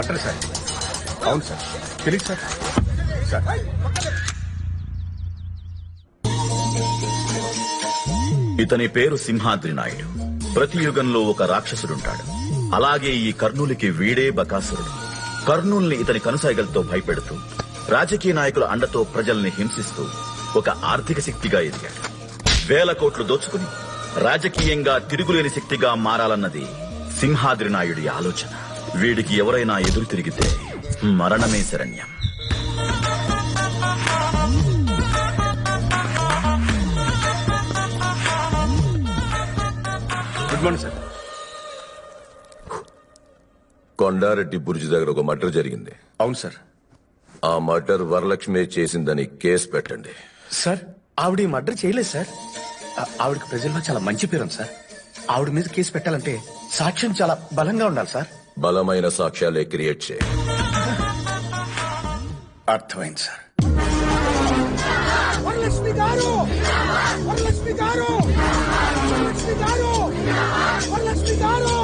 Matar sir. అవును sir. తెలియదు sir. Sir. ఇతని పేరు సింహాద్రి నాయుడు. ప్రతి యుగంలో ఒక రాక్షసుడుంటాడు. అలాగే ఈ కర్నూలుకి వీడే బకాసురుడు. కర్నూల్ని ఇతని కనుసైగలతో భయపెడుతూ రాజకీయ నాయకుల అండతో ప్రజల్ని హింసిస్తూ ఒక ఆర్థిక శక్తిగా ఎదిగాడు. వేల కోట్లు దోచుకుని రాజకీయంగా తిరుగులేని శక్తిగా మారాలన్నది సింహాద్రి నాయుడి ఆలోచన. వీడికి ఎవరైనా ఎదురు తిరిగితే మరణమే శరణ్యం. Good morning sir. Konda Reddy Burji దగ్గర ఒక మర్డర్ జరిగింది. అవును సార్. ఆ మర్డర్ వరలక్ష్మి చేసిందని కేసు పెట్టండి. సార్ ఆవిడ ఈ మర్డర్ చేయలేదు సార్. ఆ- ఆవిడకి ప్రజల్లో చాలా మంచి పేరు ఉంది సార్. ఆవిడ మీద కేసు పెట్టాలంటే సాక్ష్యం చాలా బలంగా ఉండాలి సార్. బలమైన సాక్ష్యాలే క్రియేట్ చేయి. అర్థమైంది సార్. వరలక్ష్మి గారు! వరలక్ష్మి గారు! వరలక్ష్మి గారు! వరలక్ష్మి గారు!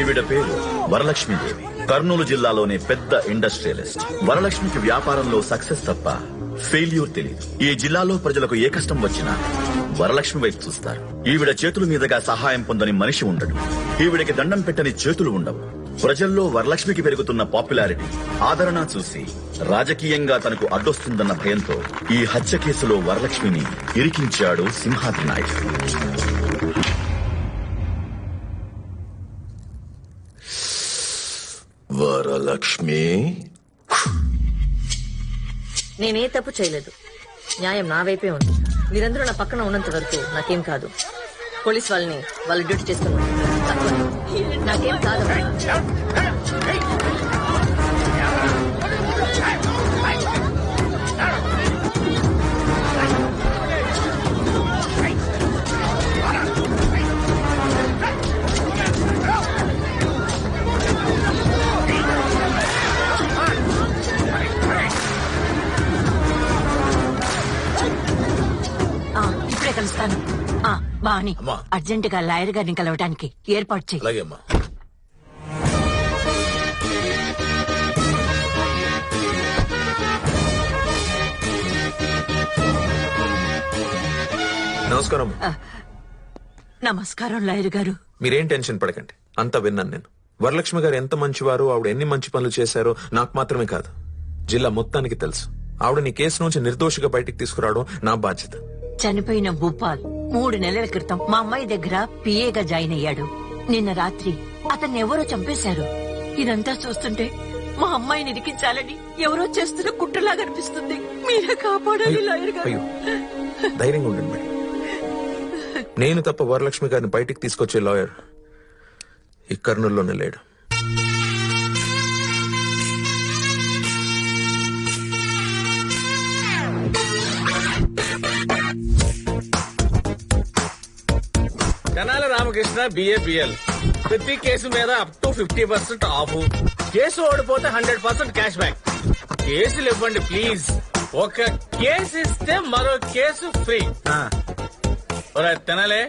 ఈవిడ పేరు వరలక్ష్మీదేవి కర్నూలు జిల్లాలోనే పెద్ద ఇండస్ట్రియలిస్ట్. వరలక్ష్మికి వ్యాపారంలో సక్సెస్ తప్ప ఫెయిల్యూర్ తెలియదు ఈ జిల్లాలో ప్రజలకు ఏ కష్టం వచ్చినా వరలక్ష్మి వైపు చూస్తారు. ఈవిడ చేతుల మీదుగా సహాయం పొందని మనిషి ఉండడు. ఈవిడకి దండం పెట్టని చేతులు ఉండవు. ప్రజల్లో వరలక్ష్మికి పెరుగుతున్న పాపులారిటీ ఆదరణ చూసి రాజకీయంగా తనకు అడ్డొస్తుందన్న భయంతో ఈ హత్య కేసులో వరలక్ష్మిని ఇరికించాడు సింహాద్రి నాయుడు. వరలక్ష్మి? నేనే తప్పు చేయలేదు. న్యాయం నా వైపే ఉంది. మీరందరూ నా పక్కన ఉన్నంత వరకు నాకేం కాదు. పోలీస్ వాళ్ళని వాళ్ళు డ్యూటీ చేస్తున్నారు. నాకేం కాదు. ఆ, బాని అర్జెంట్గా లాయర్ గారిని కలవటానికి ఏర్పాటు అలాగే అమ్మా. నమస్కారం నమస్కారం లాయర్ గారు. మీరేం టెన్షన్ పడకండి. అంతా విన్నాను నేను. వరలక్ష్మి గారు ఎంత మంచివారు ఆవిడ ఎన్ని మంచి పనులు చేశారో నాకు మాత్రమే కాదు. జిల్లా మొత్తానికి తెలుసు. ఆవిడ నీ కేసు నుంచి నిర్దోషిగా బయటికి తీసుకురావడం నా బాధ్యత. చనిపోయిన భూపాల్ మూడు నెలల క్రితం మా అమ్మాయి దగ్గర పిఏగా జాయిన్ అయ్యాడు. నిన్న రాత్రి అతన్ని ఎవరో చంపేశారు. ఇదంతా చూస్తుంటే మా అమ్మాయిని ఇరికించాలని ఎవరో చేస్తున్న కుట్రలాగా అనిపిస్తుంది. మీరే కాపాడాలి లాయర్ గారు. అయ్యో ధైర్యంగా ఉండండి మేడం. నేను తప్ప వరలక్ష్మి గారిని బయటికి తీసుకొచ్చే లాయర్ ఈ కర్నూలులోనే లేడు. తెనాలి రామకృష్ణ బిఏబిఎల్ ప్రతి కేసు మీద up to fifty percent of case ఓడిపోతే హండ్రెడ్ పర్సెంట్ క్యాష్ బ్యాక్ కేసులు ఇవ్వండి ప్లీజ్ ఒక కేసు ఇస్తే మరో కేసు ఫ్రీ ఒరే తెనాలే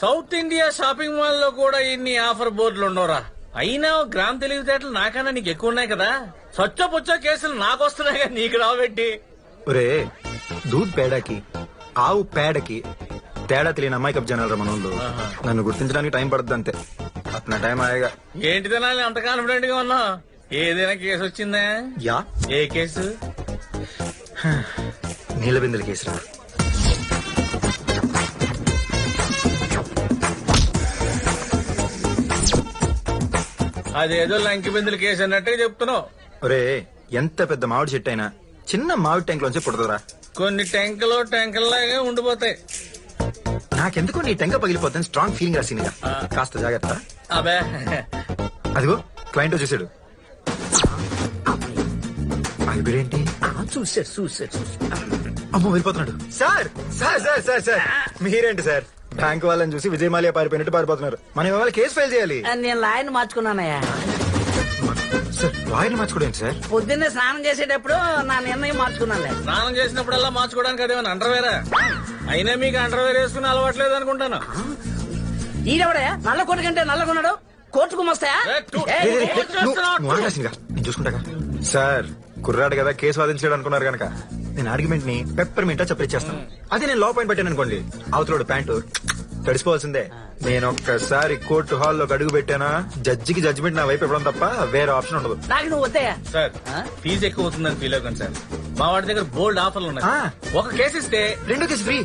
సౌత్ ఇండియా షాపింగ్ మాల్లో కూడా ఇన్ని ఆఫర్ బోర్డులు ఉండవురా. అయినా గ్రామ్ తెలివితేటలు నాకన్నా నీకు ఎక్కువ ఉన్నాయి కదా. సొచ్చ పుచ్చ కేసులు నాకు వస్తున్నాయి నీకు రాబెట్టి ఒరే దూద్ పేడకి ఆవు పేడకి తేడా తెలియని అమ్మాయి జనాలు మనోళ్ళు. నన్ను గుర్తించడానికి టైం పడుతుంది అంతే అతన టైం ఆయగా ఏంటి తినాలి అంత కాన్ఫిడెంట్గా ఉన్నావు? ఏదైనా కేసు వచ్చిందా? యా. ఏ కేసు? నీళ్ళ బిందెల కేసురా అదేదో లంకి బిందులు కేసు అన్నట్టే చెప్తున్నావు. ఒరే ఎంత పెద్ద మామిడి చెట్టు అయినా చిన్న మామిడి ట్యాంక్ లోంచి పుడతారా కొన్ని టెంకలు టెంకల్లాగే ఉండిపోతాయి. నాకెందుకు నీ టెంక పగిలిపోతుంది స్ట్రాంగ్ ఫీలింగ్ రాసిందిగా కాస్త జాగ్రత్త. అబే అదిగో క్లయింట్ వచ్చేసాడు. ఆగిపోయాడేంటి చూసాడు చూసాడు అమ్మో వెళ్ళిపోతున్నాడు. Sir sir sir sir sir. మీరేంటి సార్? బ్యాంక్ వాళ్ళని చూసి విజయమాల్యా పారిపోయినట్టు పారిపోతున్నారు. మనం ఇవాళ కేసు ఫైల్ చేయాలి. నేను లాయన్ మార్చుకున్నానయ్యా. సార్ లాయర్ని మార్చుకోవడం సార్? పొద్దున్నే స్నానం చేసేటప్పుడు నా నిర్ణయం మార్చుకున్నానులే. స్నానం చేసినప్పుడల్లా మార్చుకోవడానికి అదేమైనా అండర్వేరా? అయినా మీకు అండర్వేర్ వేసుకుని అలవాట్లేదు అనుకుంటాను. ఈడెవడయా నల్ల కొడుకంటే నల్లగొన్నాడు కోర్టుకు మస్తాయా? ఏ, టూ- ఏ, రే, రే, రే, ఏ, నువ్వు- నువ్వు ఆగాల్సిందిగా. నేను చూసుకుంటాగా. సార్ కుర్రాడు కదా కేసు వాదించాడు అనుకున్నారు కనుక నేను ఆర్గ్యుమెంట్ని పెప్పర్ మింటా చెప్పిచ్చేస్తాను అదే నేను లో పాయింట్ పెట్టాను అనుకోండి. అవతలోడు ప్యాంటు తడిసిపోవాల్సిందే. నేను ఒక్కసారి కోర్టు హాల్లో అడుగు పెట్టానా? జడ్జికి జడ్జిమెంట్ నా వైపు ఇవ్వడం తప్ప వేరే ఆప్షన్ ఉండదు. నాకు నువ్వు వద్దయా సార్ ఫీజు ఎక్కువ అవుతుందని ఫీల్ అవ్వకండి సార్. మా వాడి దగ్గర బోల్డ్ ఆఫర్లు ఉన్నాయి. ఆ. ఒక కేసు ఇస్తే రెండు కేసు ఫ్రీ.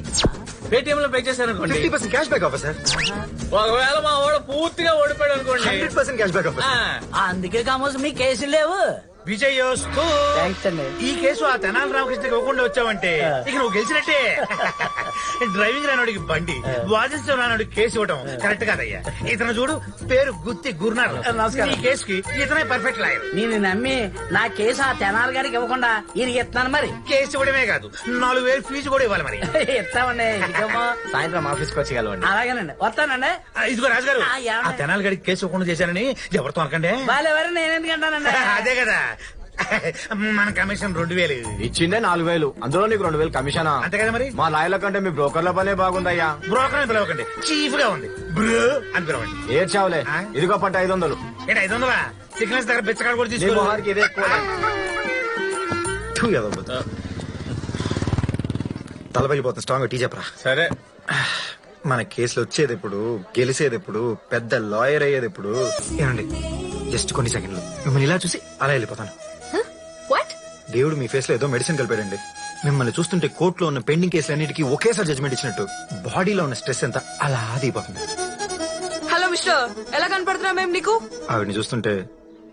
పేటిఎం లో పే చేశారనుకోండి. Fifty percent cash back offer sir. ఒకవేళ మా వాడు పూర్తిగా ఓడిపోయాడు అనుకోండి. Hundred percent cash back offer ఆ, అందుకే కామోసు మీ కేసులు లేవు. విజయోస్తు. అండి. ఈ కేసు ఆ తెనాలి రామకృష్ణకి ఇవ్వకుండా వచ్చావంటే ఇక నువ్వు గెలిచినట్టే. డ్రైవింగ్ రానోడికి బండి వాదించడం రానోడికి కేసు ఇవ్వడం కరెక్ట్ కాదయ్యా. ఇతను చూడు పేరు గుత్తి గురునాథ్. నమస్కారం. ఈ కేసుకి ఇతనే పర్ఫెక్ట్ లాయర్. నేను నమ్మి నా కేసు ఆ తెనాలి గారికి ఇవ్వకుండా ఈయన ఇస్తాను మరి. కేసు ఇవ్వడమే కాదు నాలుగు వేలు ఫీజు కూడా ఇవ్వాలి మరి. ఇస్తామండి. సాయంత్రం ఆఫీస్కి వచ్చి కలవండి. అలాగేనండి వస్తానండి. ఇదిగో రాజుగారు ఆ, తెనాలి గడికి కేసు ఇవ్వకుండా చేశానని ఎవరితో అనకండి? వాళ్ళెవరు నేను ఎందుకంటానండి అదే కదా. మన కమిషన్ రెండు వేలు. ఇచ్చిందే నాలుగు వేలు. అందులో నీకు రెండు వేలు కమిషనా? అంతే కదా మరి? మా లాయర్ల కంటే మీ బ్రోకర్ల పనే బాగుందయ్యా. బ్రోకర్ అని పిలవకండి. చీఫ్గా ఉంది బ్రో అని పిలవండి. ఏడ్చావులే? ఇదిగో పట్ట ఐదు వందలు. ఏంటి ఐదు వందలా? సిగ్నల్స్ దగ్గర బిచ్చకాడు కూడా నీ తీసుకో మొహానికి ఇదే ఎక్కువ తల పగిలిపోతుంది స్ట్రాంగ్ టీ చెప్పరా? సరే. మన కేసులు వచ్చేది ఎప్పుడు గెలిసేది ఎప్పుడు పెద్ద లాయర్ అయ్యేది ఎప్పుడు? ఏమండి? జస్ట్ కొన్ని సెకండ్లు. మిమ్మల్ని ఇలా చూసి అలా వెళ్ళిపోతాను. వాట్ దేవుడు మీ ఫేస్లో ఏదో మెడిసిన్ కలిపాడండి. మిమ్మల్ని చూస్తుంటే కోర్టులో ఉన్న పెండింగ్ కేసులన్నిటికీ ఒకేసారి జడ్జ్మెంట్ ఇచ్చినట్టు. బాడీలో ఉన్న స్ట్రెస్ ఎంత అలా దిగిపోతుంది హలో మిస్టర్ ఎలా కనపడుతున్నా మేము నీకు? ఆవిడని చూస్తుంటే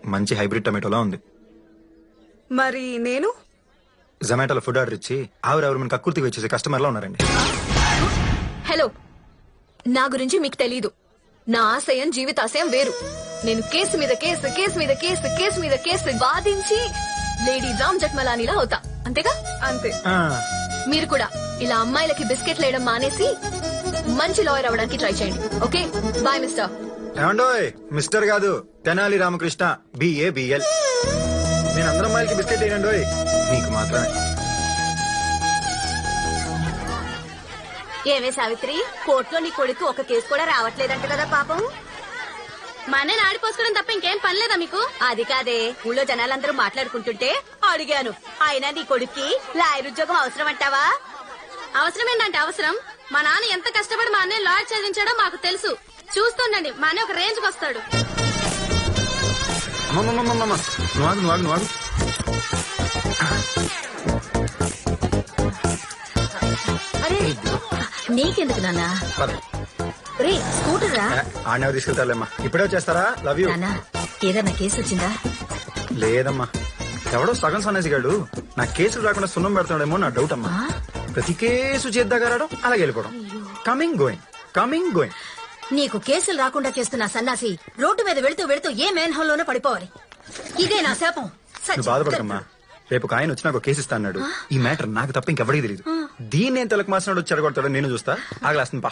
మంచి హైబ్రిడ్ టమాటోలా ఉంది. మరి నేను? జొమాటోలో ఫుడ్ ఆర్డర్ ఇచ్చి ఆవిరెవరు మన కక్కుర్తికి వచ్చేసి కస్టమర్ లా ఉన్నారండి. హలో నా గురించి మీకు తెలీదు. నా ఆశయం జీవితాశయం వేరు. నేను కేసు మీద కేసు కేసు మీద కేసు కేసు మీద కేసు వాదించి లేడీ రామ్ జట్మలానిలా అవుతా. అంతేగా? అంతే. ఆ, మీరు కూడా ఇలా అమ్మాయిలకి బిస్కెట్లు వేయడం మానేసి మంచి లాయర్ అవ్వడానికి ట్రై చేయండి. ఓకే? Bye mister. ఏమండోయ్? మిస్టర్ కాదు తెనాలి రామకృష్ణ బిఏ బిఎల్ నేను అందరం అమ్మాయిలకి బిస్కెట్ వేయండి మీకు మాత్రమే. ఏమే సావిత్రి కోర్టులో నీ కొడుకు ఒక కేసు కూడా రావట్లేదంట కదా పాపం. మన ఆడిపోసుకోవడం తప్ప ఇంకేం పని లేదా మీకు? అది కాదే. ఊళ్ళో జనాలందరూ మాట్లాడుకుంటుంటే అడిగాను. అయినా నీ కొడుక్కి లాయర్ ఉద్యోగం అవసరం అంటావా అవసరం. ఏంటంటే అవసరం మా నాన్న ఎంత కష్టపడి మా అన్నయ్య లాయర్ చదివించాడో మాకు తెలుసు. చూస్తుండండి మా అన్నయ్య ఒక రేంజ్కి వస్తాడు. అరే నీకెందుకు నాన్న. రే స్కూటర్ రా. ఆడనే తీసుకెళ్తారులేమ్మా. ఇప్పుడే వచ్చేస్తారా? లవ్ యూ నాన్న ఏదన్నా కేసు వచ్చిందా? లేదమ్మా. ఎవడో సగం సన్నేసి గాడు నా కేసులు రాకుండా సున్నం పెడతాడేమో నా డౌట్ అమ్మా. ప్రతి కేసు చేద్దాగా రావడం అలాగే వెళ్ళిపోవడం. కమింగ్ గోయింగ్ కమింగ్ గోయింగ్ నీకు కేసులు రాకుండా చేస్తున్న సన్నాసి రోడ్డు మీద వెళుతూ వెళుతూ ఏ మేన్లోనే పడిపోవాలి. ఇదే నా శాపం. నువ్వు బాధపడకమ్మా. రేపు ఒక ఆయన వచ్చి నాకు కేసు ఇస్తా అన్నాడు. ఈ మ్యాటర్ నాకు తప్ప ఇంకెవడికి తెలియదు దీన్ని ఏం తలకు మాసినాడు చెడగొడతాడో నేను చూస్తా. ఆగలేస్తుంది పా.